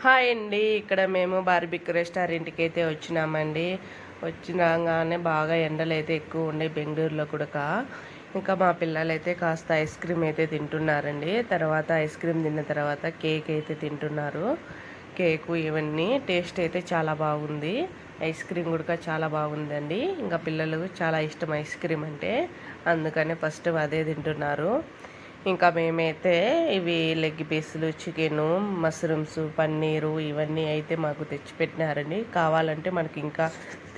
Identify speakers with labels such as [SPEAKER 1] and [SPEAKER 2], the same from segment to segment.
[SPEAKER 1] Hi అండి. ఇక్కడ మేము బార్బిక్ రెస్టారెంట్కి అయితే వచ్చినామండి. వచ్చినాగానే బాగా ఎండలు అయితే ఎక్కువ ఉండే బెంగళూరులో కూడా ఇంకా మా పిల్లలు అయితే కాస్త ఐస్ క్రీమ్ అయితే తింటున్నారండి. తర్వాత ఐస్ క్రీమ్ తిన్న తర్వాత కేక్ అయితే తింటున్నారు. కేకు ఇవన్నీ టేస్ట్ అయితే చాలా బాగుంది. ఐస్ క్రీమ్ కూడా చాలా బాగుందండి. ఇంకా పిల్లలు చాలా ఇష్టం ఐస్ క్రీమ్ అంటే. అందుకనే ఫస్ట్ అదే తింటున్నారు. ఇంకా మేమైతే ఇవి లెగ్ పీసులు చికెను మష్రూమ్స్ పన్నీరు ఇవన్నీ అయితే మాకు తెచ్చిపెట్టినారండి. కావాలంటే మనకి ఇంకా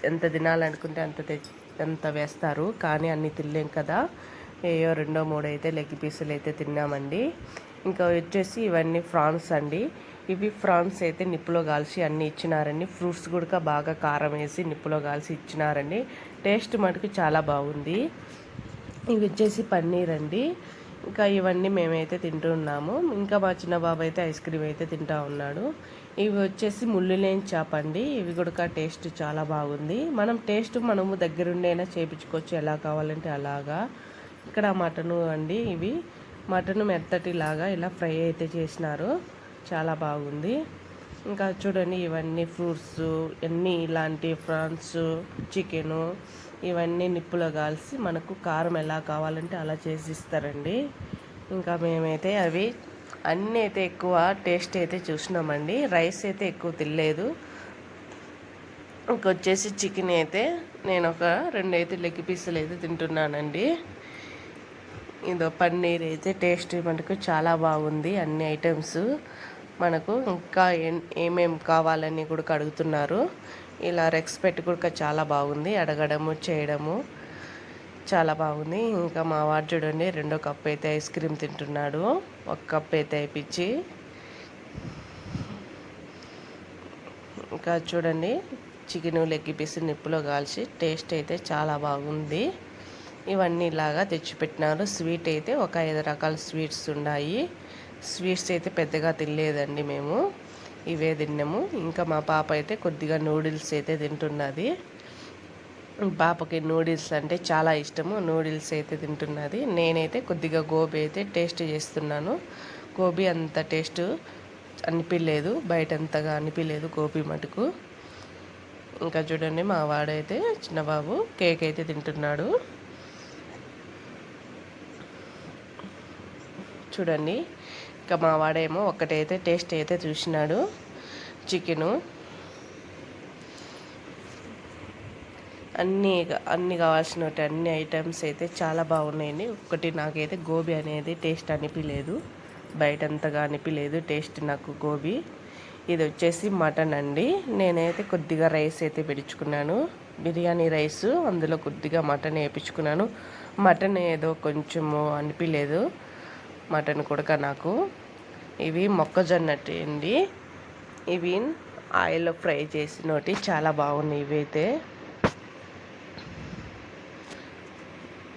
[SPEAKER 1] ఎంత తినాలనుకుంటే అంత తెచ్చి ఎంత వేస్తారు. కానీ అన్నీ తినలేం కదా. ఏయో రెండో మూడో అయితే లెగ్ పీసులు అయితే తిన్నామండి. ఇంకా వచ్చేసి ఇవన్నీ ఫ్రాన్స్ అండి. ఇవి ఫ్రాన్స్ అయితే నిప్పులో కాల్చి అన్ని ఇచ్చినారండి. ఫ్రూట్స్ కూడా బాగా కారం వేసి నిప్పులో కాల్చి ఇచ్చినారండి. టేస్ట్ మటుకు చాలా బాగుంది. ఇవి వచ్చేసి పన్నీర్ అండి ఇంకా ఇవన్నీ మేమైతే తింటున్నాము ఇంకా మా చిన్న బాబు అయితే ఐస్ క్రీమ్ అయితే తింటా ఉన్నాడు. ఇవి వచ్చేసి ముళ్ళు లేని చేప అండి. ఇవి కూడా టేస్ట్ చాలా బాగుంది. మనం టేస్ట్ మనము దగ్గరుండైనా చేయించుకోవచ్చు ఎలా కావాలంటే అలాగా. ఇక్కడ మటను అండి ఇవి. మటన్ మెత్తటిలాగా ఇలా ఫ్రై అయితే చేసినారు. చాలా బాగుంది. ఇంకా చూడండి ఇవన్నీ ఫ్రూట్స్ అన్నీ ఇలాంటి ఫ్రాన్స్ చికెను ఇవన్నీ నిప్పులో కాల్చి మనకు కారం ఎలా కావాలంటే అలా చేసి ఇస్తారండి ఇంకా మేమైతే అవి అన్నీ అయితే ఎక్కువ టేస్ట్ అయితే చూసినామండి. రైస్ అయితే ఎక్కువ తినలేదు. ఇంకొచ్చేసి చికెన్ అయితే నేను ఒక రెండు అయితే లెగ్ పీసులు అయితే తింటున్నానండి. ఇదో పన్నీర్ అయితే టేస్ట్ మనకు చాలా బాగుంది అన్ని ఐటమ్స్. మనకు ఇంకా ఏమేమి కావాలని కూడా అడుగుతున్నారు. ఇలా రెస్పెక్ట్ కూడా చాలా బాగుంది అడగడము చేయడము చాలా బాగుంది. ఇంకా మా వాడు చూడండి రెండో కప్ అయితే ఐస్ క్రీమ్ తింటున్నాడు. ఒక కప్ అయితే అయిపించి ఇంకా చూడండి చికెన్ లెగ్ పీస్ నిప్పులో కాల్చి టేస్ట్ అయితే చాలా బాగుంది. ఇవన్నీ ఇలాగా తెచ్చిపెట్టినారు. స్వీట్ అయితే ఒక ఐదు రకాల స్వీట్స్ ఉన్నాయి స్వీట్స్ అయితే పెద్దగా తినలేదండి మేము. ఇవే తిన్నాము. ఇంకా మా పాప అయితే కొద్దిగా నూడిల్స్ అయితే తింటున్నది. పాపకి నూడిల్స్ అంటే చాలా ఇష్టము. నూడిల్స్ అయితే తింటున్నది. నేనైతే కొద్దిగా గోబీ అయితే టేస్ట్ చేస్తున్నాను. గోబీ అంత టేస్ట్ అనిపించలేదు బయట అంతగా అనిపించలేదు గోబీ మటుకు. ఇంకా చూడండి మా వాడైతే చిన్నబాబు కేక్ అయితే తింటున్నాడు. చూడండి. ఇంకా మా వాడేమో ఒక్కటైతే టేస్ట్ అయితే చూసినాడు. చికెను అన్నీ అన్ని కావాల్సిన అన్ని ఐటమ్స్ అయితే చాలా బాగున్నాయండి. ఒకటి నాకైతే గోబీ అనేది టేస్ట్ అనిపించలేదు బయట అంతగా అనిపించలేదు టేస్ట్ నాకు గోబీ. ఇది వచ్చేసి మటన్ అండి. నేనైతే కొద్దిగా రైస్ అయితే పెడుచుకున్నాను. బిర్యానీ రైస్ అందులో కొద్దిగా మటన్ వేయించుకున్నాను మటన్ ఏదో కొంచెము అనిపించలేదు మటన్ కొడక నాకు. ఇవి మొక్కజొన్న అండి. ఇవి ఆయిల్లో ఫ్రై చేసినోటి చాలా బాగున్నాయి ఇవైతే.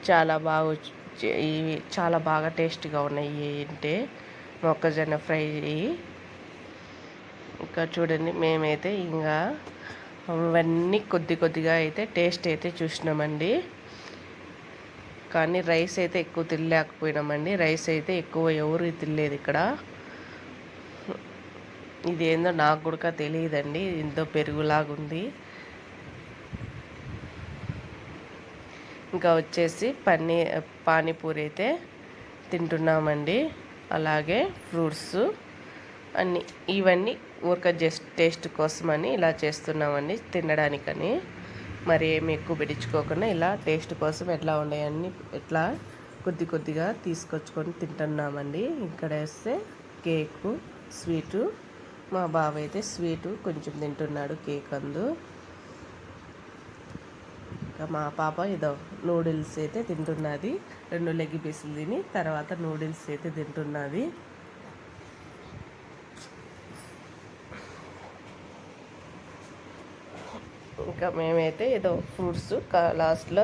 [SPEAKER 1] చాలా బాగా ఇవి చాలా బాగా టేస్ట్గా ఉన్నాయి అంటే. మొక్కజొన్న ఫ్రై ఇంకా చూడండి మేమైతే ఇంకా అవన్నీ కొద్ది కొద్దిగా అయితే టేస్ట్ అయితే చూసినామండి. కానీ రైస్ అయితే ఎక్కువ తినలేకపోయినామండి. రైస్ అయితే ఎక్కువ ఎవరు తినలేదు ఇక్కడ. ఇది ఏందో నాకు కూడా తెలియదండి. ఎంతో పెరుగులాగుంది ఇంకా వచ్చేసి పన్నీ పానీపూరి అయితే తింటున్నామండి. అలాగే ఫ్రూట్స్ అన్నీ. ఇవన్నీ ఊరిక జస్ట్ టేస్ట్ కోసమని ఇలా చేస్తున్నామండి తినడానికని. మరి ఏమి ఎక్కువ పెట్టించుకోకుండా ఇలా టేస్ట్ కోసం ఎట్లా ఉన్నాయని ఎట్లా కొద్ది కొద్దిగా తీసుకొచ్చుకొని తింటున్నామండి. ఇక్కడ వేస్తే కేకు స్వీటు. మా బాబు అయితే స్వీటు కొంచెం తింటున్నాడు కేక్ అందు. ఇంకా మా పాప ఏదో నూడిల్స్ అయితే తింటున్నది. రెండు లెగ్ పీసులు తిని తర్వాత నూడిల్స్ అయితే తింటున్నది. ఇంకా మేమైతే ఏదో ఫ్రూట్స్ లాస్ట్లో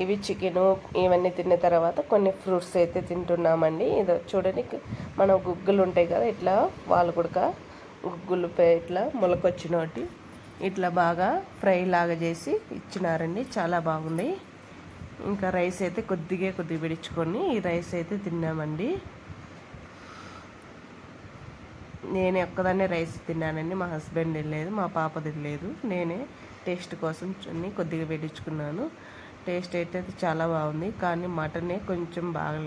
[SPEAKER 1] ఇవి చికెను ఇవన్నీ తిన్న తర్వాత కొన్ని ఫ్రూట్స్ అయితే తింటున్నామండి. ఇదో చూడండి మన గుగ్గులు ఉంటాయి కదా ఇట్లా వాళ్ళు కూడా గుగ్గులు ఇట్లా మొలకొచ్చినోటి ఇట్లా బాగా ఫ్రై లాగా చేసి ఇచ్చినారండి చాలా బాగుంది ఇంకా రైస్ అయితే కొద్దిగా కొద్దిగా పిడుచుకొని ఈ రైస్ అయితే తిన్నామండి. నేనే ఒక్కదాన్నే రైస్ తిన్నానండి మా హస్బెండ్ తినలేదు మా పాప తినలేదు నేనే టేస్ట్ కోసం అన్ని కొద్దిగా వేడించుకున్నాను. టేస్ట్ అయితే చాలా బాగుంది. కానీ మటనే కొంచెం బాగా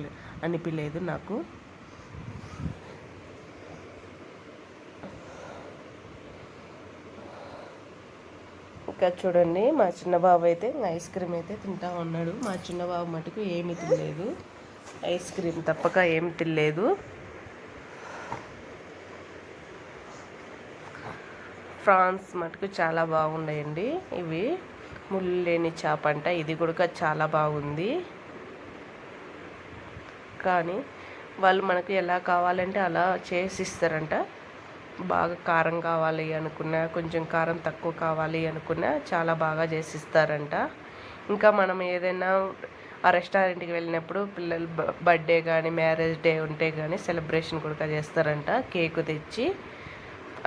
[SPEAKER 1] అనిపించలేదు నాకు. ఇంకా చూడండి మా చిన్న బాబు అయితే ఐస్ క్రీమ్ అయితే తింటా ఉన్నాడు. మా చిన్న బాబు మటుకు ఏమీ తినలేదు. ఐస్ క్రీమ్ తప్పక ఏమి తినలేదు. ఫ్రాన్స్ మటుకు చాలా బాగున్నాయండి ఇవి ముళ్ళు లేని చేప అంట. ఇది కూడా చాలా బాగుంది. కానీ వాళ్ళు మనకు ఎలా కావాలంటే అలా చేసిస్తారంట. బాగా కారం కావాలి అనుకున్నా కొంచెం కారం తక్కువ కావాలి అనుకున్నా చాలా బాగా చేసిస్తారంట. ఇంకా మనం ఏదైనా ఆ రెస్టారెంట్కి వెళ్ళినప్పుడు పిల్లలు బర్త్డే కానీ మ్యారేజ్ డే ఉంటే కానీ సెలబ్రేషన్ కూడా చేస్తారంట. కేకు తెచ్చి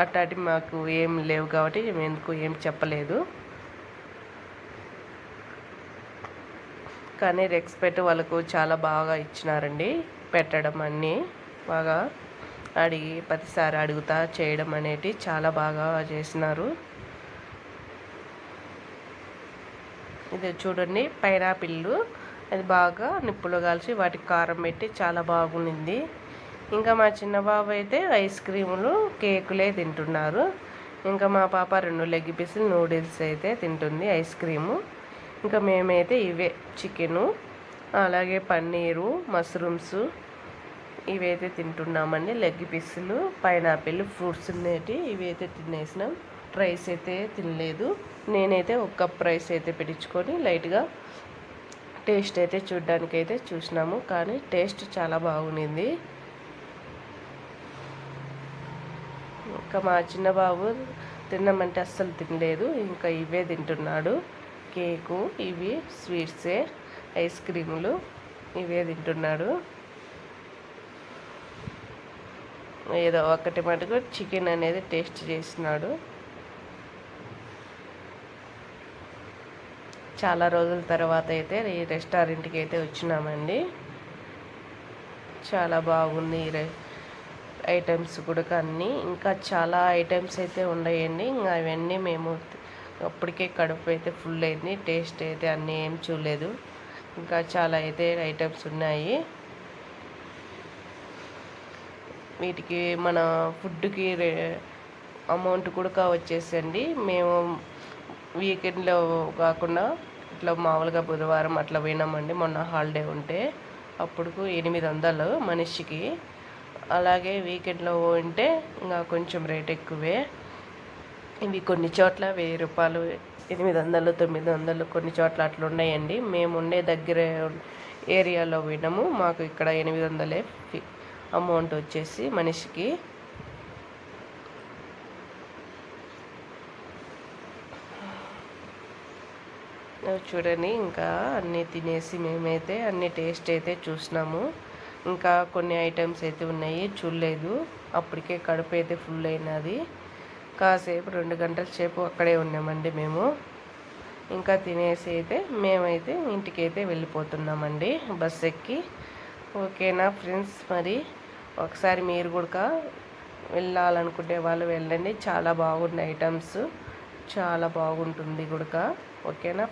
[SPEAKER 1] అట్లాంటివి మాకు ఏం లేవు కాబట్టి మేము ఎందుకు ఏం చెప్పలేదు. కానీ రెస్పెక్ట్ వాళ్ళకు చాలా బాగా ఇచ్చినారండి పెట్టడం అన్నీ. బాగా అడిగి ప్రతిసారి అడుగుతా చేయడం అనేటి చాలా బాగా చేసినారు. ఇది చూడండి పైనాపిల్లు. అది బాగా నిప్పులో కాల్చి వాటికి కారం పెట్టి చాలా బాగుంది ఇంకా మా చిన్న బాబు అయితే ఐస్ క్రీములు కేకులే తింటున్నారు. ఇంకా మా పాప రెండు లెగ్ పీసులు నూడిల్స్ అయితే తింటుంది ఐస్ క్రీము. ఇంకా మేమైతే ఇవే చికెను అలాగే పన్నీరు మష్రూమ్స్ ఇవైతే తింటున్నామండి. లెగ్ పీసులు పైనాపిల్ ఫ్రూట్స్ ఉండేటి ఇవైతే తినేసినాం. రైస్ అయితే తినలేదు. నేనైతే ఒక కప్ రైస్ అయితే పెట్టించుకొని లైట్గా టేస్ట్ అయితే చూడ్డానికి అయితే చూసినాము. కానీ టేస్ట్ చాలా బాగుంది ఇంకా మా చిన్న బాబు తిన్నామంటే అస్సలు తినలేదు ఇంకా ఇవే తింటున్నాడు. కేకు ఇవి స్వీట్సే ఐస్ క్రీములు ఇవే తింటున్నాడు. ఏదో ఒకటి మటుకు చికెన్ అనేది టేస్ట్ చేసినాడు. చాలా రోజుల తర్వాత అయితే ఈ రెస్టారెంట్కి అయితే వచ్చినామండి. చాలా బాగుంది ఈ ఐటమ్స్ కూడా అన్నీ. ఇంకా చాలా ఐటమ్స్ అయితే ఉన్నాయండి ఇంకా అవన్నీ మేము అప్పటికే కడుపు అయితే ఫుల్ అయింది టేస్ట్ అయితే అన్నీ ఏం చూడలేదు. ఇంకా చాలా అయితే ఐటమ్స్ ఉన్నాయి. వీటికి మన ఫుడ్కి అమౌంట్ కూడా వచ్చేసండి. మేము వీకెండ్లో కాకుండా ఇట్లా మామూలుగా బుధవారం అట్లా పోయినామండి. మొన్న హాలిడే ఉంటే. అప్పుడు ఎనిమిది వందలు మనిషికి. అలాగే వీకెండ్లో ఉంటే ఇంకా కొంచెం రేట్ ఎక్కువే. ఇవి కొన్ని చోట్ల వెయ్యి రూపాయలు ఎనిమిది వందలు తొమ్మిది వందలు కొన్ని చోట్ల అట్లా ఉన్నాయండి. మేము ఉండే దగ్గర ఏరియాలో పోయినాము. మాకు ఇక్కడ ఎనిమిది వందలే అమౌంట్ వచ్చేసి మనిషికి. చూడండి ఇంకా అన్నీ తినేసి మేమైతే అన్ని టేస్ట్ అయితే చూసినాము. ఇంకా కొన్ని ఐటమ్స్ అయితే ఉన్నాయి. చూడలేదు. అప్పటికే కడుపు అయితే ఫుల్ అయినది. కాసేపు రెండు గంటల సేపు అక్కడే ఉన్నామండి మేము. ఇంకా తినేసి అయితే మేమైతే ఇంటికైతే వెళ్ళిపోతున్నామండి బస్ ఎక్కి. ఓకేనా ఫ్రెండ్స్? మరి ఒకసారి మీరు కూడా వెళ్ళాలనుకునే వాళ్ళు వెళ్ళండి. చాలా బాగున్నాయి ఐటమ్స్. చాలా బాగుంటుంది కూడా ఓకేనా?